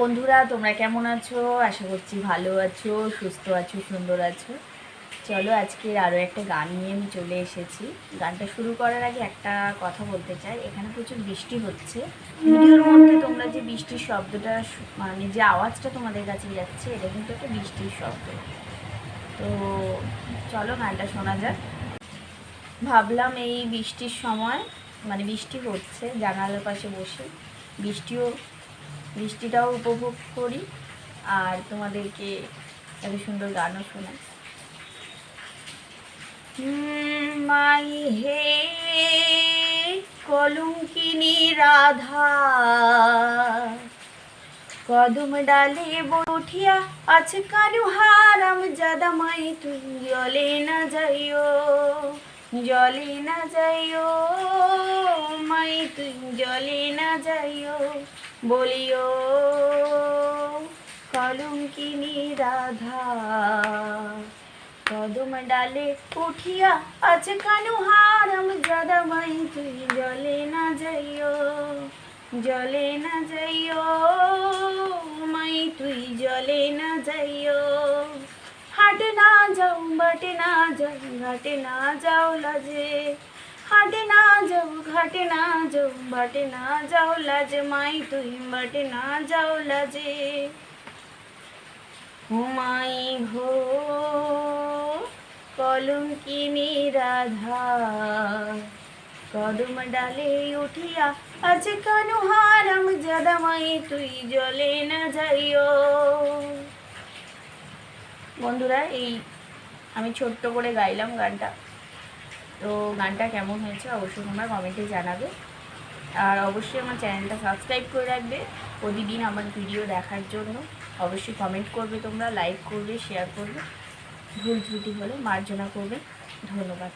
বন্ধুরা, তোমরা কেমন আছো? আশা করছি ভালো আছো, সুস্থ আছো, সুন্দর আছো। চলো আজকের আরও একটা গান নিয়ে আমি চলে এসেছি। গানটা শুরু করার আগে একটা কথা বলতে চাই। এখানে প্রচুর বৃষ্টি হচ্ছে। ভিডিওর মধ্যে তোমরা যে বৃষ্টির শব্দটা মানে যে আওয়াজটা তোমাদের কাছে যাচ্ছে, এটা কিন্তু একটা বৃষ্টির শব্দ। তো চলো গানটা শোনা যাক। ভাবলাম এই বৃষ্টির সময় মানে বৃষ্টি হচ্ছে, জানালার পাশে বসে। বৃষ্টিও বৃষ্টিটাও উপভোগ করি আর তোমাদেরকে এত সুন্দর গানও হুম, মাই হে কলঙ্কিনী রাধা কদম ডালে বঠিয়া আছে কারু হারাম জাদা মাই তুই জলে না যাইও জলে না যাইও মাই তুই জলে না যাইও। বলিও, কলঙ্কিনী রাধা, কদম ডালে উঠিয়া আছে কানু হারাম জাদা মাই তুই জলে না যাইও, জলে না যাইও, মাই, তুই জলে না যাইও। হাটে না যাও বাটে না যাও ঘাটে না যাও লাজে ঘাটে না যাও বাটে না যাও লাজে মাই তুই বাটে না যাও লাজে। হুমাই ঘো, কলঙ্কিনী রাধা। কদম ডালে উঠিয়া আছে কানু হারাম জাদামাই তুই জলে না যাইও। বন্ধুরা, এই আমি ছোট্ট করে গাইলাম গানটা। তো গানটা কেমন হয়েছে অবশ্যই তোমরা কমেন্টে জানাবে। আর অবশ্যই আমার চ্যানেলটা সাবস্ক্রাইব করে রাখবে। প্রতিদিন আমার ভিডিও দেখার জন্য। অবশ্যই কমেন্ট করবে তোমরা, লাইক করবে, শেয়ার করবে। ভুল ত্রুটি হলে মার্জনা করবে। ধন্যবাদ।